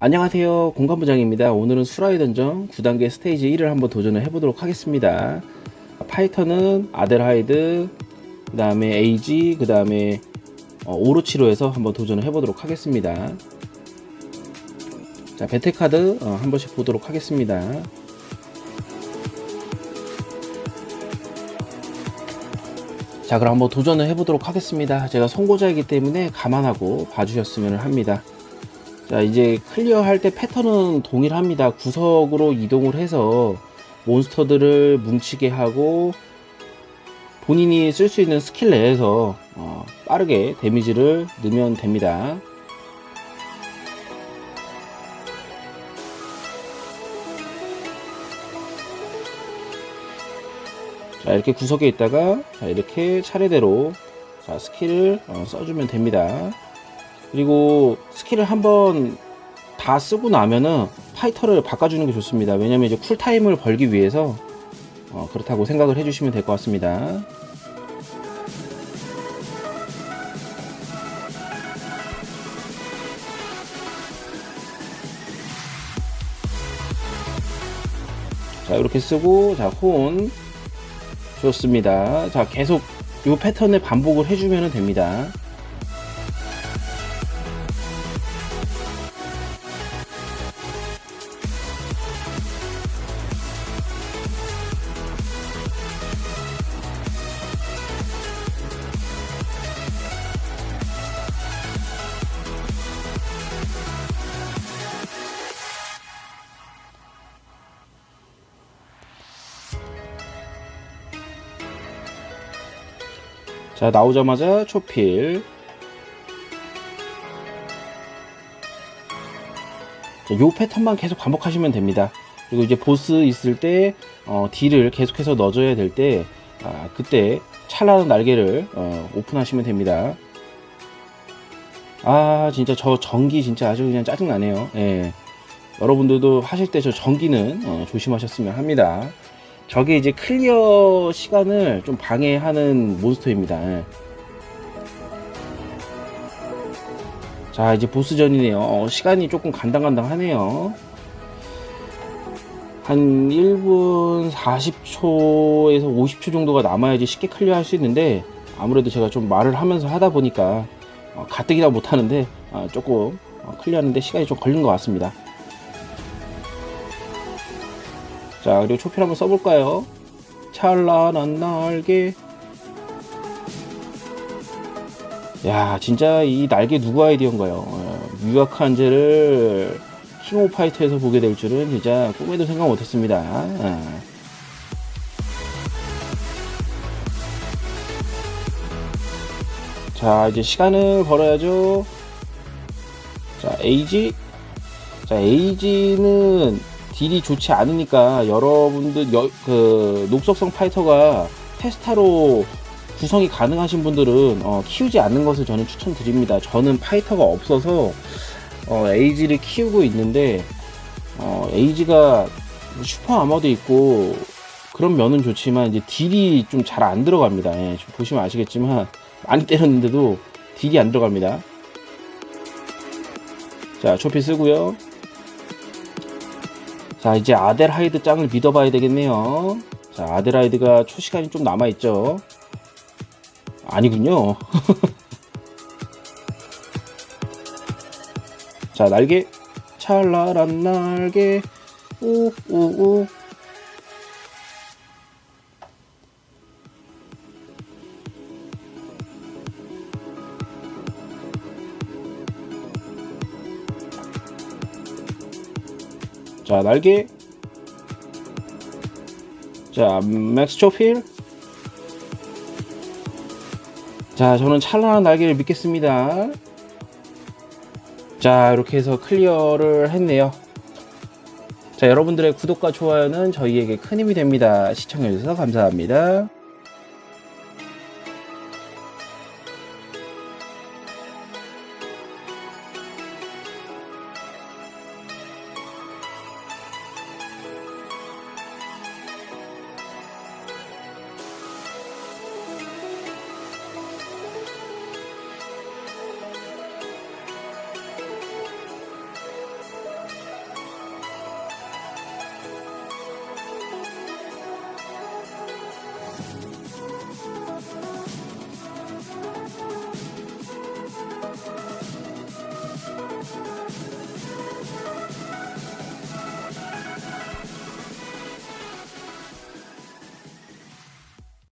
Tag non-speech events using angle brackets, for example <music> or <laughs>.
안녕하세요. 공간부장입니다. 오늘은 수라이 던전 9단계 스테이지 1을 한번 도전을 해보도록 하겠습니다. 파이터는 아델하이드 그 다음에 에이지 그 다음에 오로치로 해서 한번 도전을 해보도록 하겠습니다. 자 배틀카드 어, 한 번씩 보도록 하겠습니다. 자 그럼 한번 도전을 해보도록 하겠습니다. 제가 선고자이기 때문에 감안하고 봐주셨으면 합니다 자 이제 클리어 할 때 패턴은 동일합니다. 구석으로 이동을 해서 몬스터들을 뭉치게 하고 본인이 쓸 수 있는 스킬 내에서 어, 빠르게 데미지를 넣으면 됩니다. 자 이렇게 구석에 있다가 자, 이렇게 차례대로 자, 스킬을 어, 써주면 됩니다 그리고 스킬을 한번 다 쓰고 나면은 파이터를 바꿔주는 게 좋습니다 왜냐면 이제 쿨타임을 벌기 위해서 어, 그렇다고 생각을 해주시면 될 것 같습니다 자 이렇게 쓰고 자혼 좋습니다. 자, 계속 이 패턴을 반복을 해주면 됩니다. 자, 나오자마자 초필. 자, 요 패턴만 계속 반복하시면 됩니다. 그리고 이제 보스 있을 때, 어, 딜을 계속해서 넣어줘야 될 때, 아, 그때 찰나는 날개를, 어, 오픈하시면 됩니다. 아, 진짜 저 전기 진짜 아주 그냥 짜증나네요. 예. 여러분들도 하실 때 저 전기는, 어, 조심하셨으면 합니다. 저게 이제 클리어 시간을 좀 방해하는 몬스터입니다. 자, 이제 보스전이네요. 어, 시간이 조금 간당간당하네요. 한 1분 40초에서 50초 정도가 남아야지 쉽게 클리어 할 수 있는데, 아무래도 제가 좀 말을 하면서 하다 보니까, 어, 가뜩이나 못하는데, 어, 조금 어, 클리어하는데 시간이 좀 걸린 것 같습니다. 자 그리고 초필 한번 써볼까요? 찰나난 날개. 야 진짜 이 날개 누구 아이디어인가요? 어, 유약한 죄를 킹 오브 파이터에서 보게 될 줄은 진짜 꿈에도 생각 못했습니다. 아. 자 이제 시간을 벌어야죠. 자 에이지. 자 에이지는 딜이 좋지 않으니까 여러분들 여, 그 녹속성 파이터가 테스타로 구성이 가능하신 분들은 어, 키우지 않는 것을 저는 추천드립니다. 저는 파이터가 없어서 어, 에이지를 키우고 있는데 어, 에이지가 슈퍼 아머도 있고 그런 면은 좋지만 이제 딜이 좀 잘 안 들어갑니다. 예, 보시면 아시겠지만 많이 때렸는데도 딜이 안 들어갑니다. 자, 초피 쓰고요. 자 이제 아델하이드 짱을 믿어봐야 되겠네요. 자 아델하이드가 초시간이 좀 남아있죠. 아니군요. <laughs> 자 날개. 찰나란 날개. 우우우 자 날개. 자 맥스 초필. 자 저는 찬란한 날개를 믿겠습니다. 자 이렇게 해서 클리어를 했네요. 자 여러분들의 구독과 좋아요는 저희에게 큰 힘이 됩니다. 시청해주셔서 감사합니다